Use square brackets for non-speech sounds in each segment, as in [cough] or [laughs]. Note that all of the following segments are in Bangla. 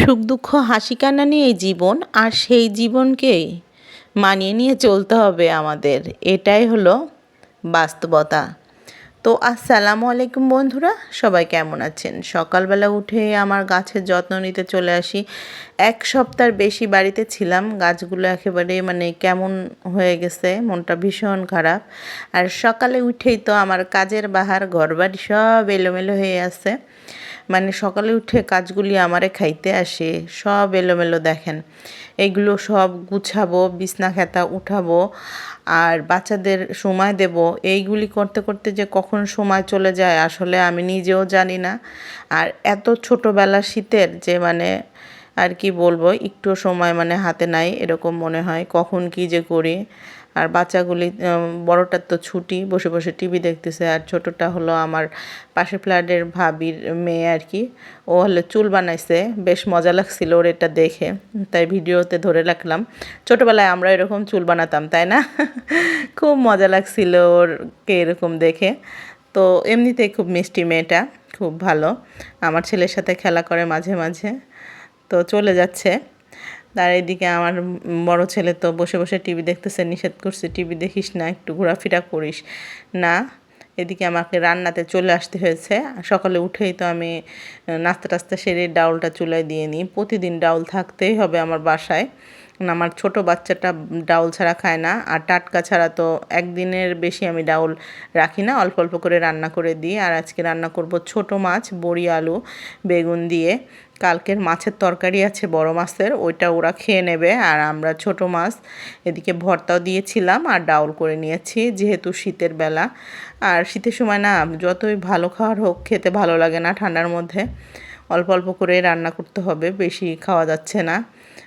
সুখ দুঃখ হাসি কান্না নিয়েই জীবন আর সেই জীবনকেই মানিয়ে নিয়ে চলতে হবে আমাদের। এটাই হলো বাস্তবতা। তো আসসালামু আলাইকুম বন্ধুরা, সবাই কেমন আছেন? সকালবেলা উঠে আমার গাছের যত্ন নিতে চলে আসি। এক সপ্তাহ বেশি বাড়িতে ছিলাম, গাছগুলো একেবারে মানে কেমন হয়ে গেছে, মনটা ভীষণ খারাপ। আর সকালে উঠেই তো আমার কাজের বাহার, ঘরবাড়ি সব এলোমেলো হয়ে আছে। মানে সকালে উঠে কাজগুলি আমারে খাইতে আসে, সব এলোমেলো দেখেন। এগুলো সব গুছাবো, বিছনা খেতা উঠাবো, আর বাচ্চাদের সময় দেব। এইগুলি করতে করতে যে কখন সময় চলে যায় আসলে আমি নিজেও জানি না। আর এত ছোটোবেলা শীতের যে মানে আর কি বলব, একটু সময় মানে হাতে নাই, এরকম মনে হয়, কখন কি যে করি। আর বাচ্চাগুলি বড়টার তো ছুটি, বসে বসে টিভি দেখতেছে। আর ছোটটা হলো আমার পাশের ফ্ল্যাটের ভাবির মেয়ে আর কি। ও হলো চুল বানাইছে, বেশ মজা লাগছিল ওর এটা দেখে, তাই ভিডিওতে ধরে রাখলাম। ছোটোবেলায় আমরা এরকম চুল বানাতাম, তাই না? [laughs] খুব মজা লাগছিল ওরকে এরকম দেখে। তো এমনিতেই খুব মিষ্টি মেয়েটা, খুব ভালো। আমার ছেলের সাথে খেলা করে মাঝে মাঝে। তো চলে যাচ্ছে। তার এদিকে আমার বড় ছেলে তো বসে বসে টিভি দেখতেছে, নিষেধ করছে, টিভি দেখিস না, একটু ঘোরাফেরা করিস। না, এদিকে আমাকে রান্নাতে চলে আসতে হয়েছে। সকালে উঠেই তো আমি নাস্তা টাস্তা সেরে ডাউলটা চুলায় দিয়ে নিই। প্রতিদিন ডাউল থাকতেই হবে আমার বাসায়। আমার ছোট বাচ্চাটা ডাউল ছাড়া খায় না, আর টাটকা ছাড়া তো একদিনের বেশি আমি ডাউল রাখি না। অল্প অল্প করে রান্না করে দিই, আর আজকে রান্না করব ছোট মাছ, বড়ি, আলু, বেগুন দিয়ে। কালকের মাছের তরকারি আছে বড় মাছের, ওইটা ওরা খেয়ে নেবে। আর আমরা ছোট মাছ, এদিকে ভর্তাও দিয়েছিলাম আর ডাউল করে নিয়েছি, যেহেতু শীতের বেলা। আর শীতের সময় না, যতই ভালো খাওয়ার হোক, খেতে ভালো লাগে না ঠান্ডার মধ্যে। অল্প অল্প করে রান্না করতে হবে, বেশি খাওয়া যাচ্ছে না।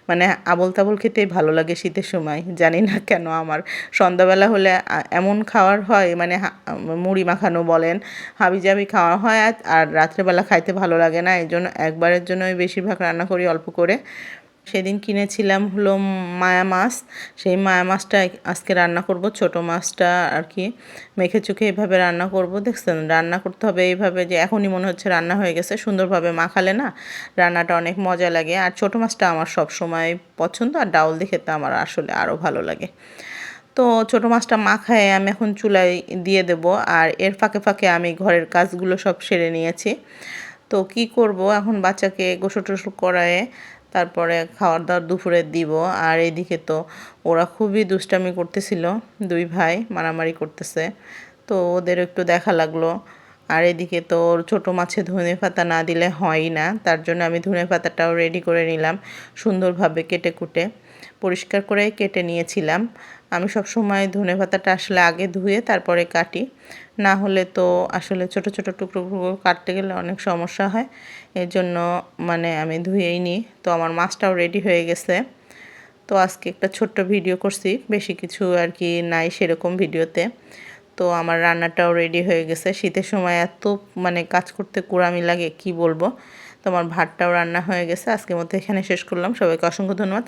মানে আবল তাবল খেতেই ভালো লাগে শীতের সময়, জানি না কেন আমার। সন্ধ্যাবেলা হলে এমন খাওয়ার হয় মানে মুড়ি মাখানো বলেন হাবি জাবি খাওয়া হয়, আর রাত্রেবেলা খাইতে ভালো লাগে না এই জন্য একবারের জন্যই বেশিরভাগ রান্না করি অল্প করে। সেদিন কিনেছিলাম হলো মায়া মাছ। সেই মায়া মাছটা আজকে রান্না করব, ছোট মাছটা আর কি। মেখে চুখে এইভাবে রান্না করব, দেখছেন? রান্না করতে হবে এইভাবে যে এখনই মনে হচ্ছে রান্না হয়ে গেছে, সুন্দরভাবে মাখালে না রান্নাটা অনেক মজা লাগে। আর ছোট মাছটা আমার সব সময় পছন্দ, আর ডাউল দেখে তো আমার আসলে আরও ভালো লাগে। তো ছোটো মাছটা মাখায় আমি এখন চুলায় দিয়ে দেব, আর এর ফাঁকে ফাঁকে আমি ঘরের কাজগুলো সব সেরে নিয়েছি। তো কি করব? এখন বাচ্চাকে গোসল টোসল করায় তারপরে খাওয়ার দাওয়ার দুপুরে দিব। আর এদিকে তো ওরা খুবই দুষ্টামি করতেছিল, দুই ভাই মারামারি করতেছে। তো ওদের একটু দেখা লাগল। আর এদিকে তো ওর ছোটো মাছে ধনে পাতা না দিলে হয়ই না। তার জন্য আমি ধনে পাতাটাও রেডি করে নিলাম সুন্দরভাবে কেটে কুটে। পরিষ্কার করে কেটে নিয়েছিলাম। আমি সব সময় ধনে পাতাটা আসলে আগে ধুয়ে তারপরে কাটি। না হলে তো আসলে ছোট ছোট টুকরো টুকরো কাটতে গেলে অনেক সমস্যা হয়। এর জন্য মানে আমি ধুয়েই নিই। তো আমার মাছটাও রেডি হয়ে গেছে। তো আজকে একটা ছোট্ট ভিডিও করছি। বেশি কিছু আর কি নাই সেরকম ভিডিওতে তো। আমার রান্নাটাও রেডি হয়ে গেছে। শীতের সময় এত মানে কাজ করতে কুড়ামি লাগে, কি বলব? তোমার ভাতটাও রান্না হয়ে গেছে। আজকের মতো এখানে শেষ করলাম। সবাইকে অসংখ্য ধন্যবাদ।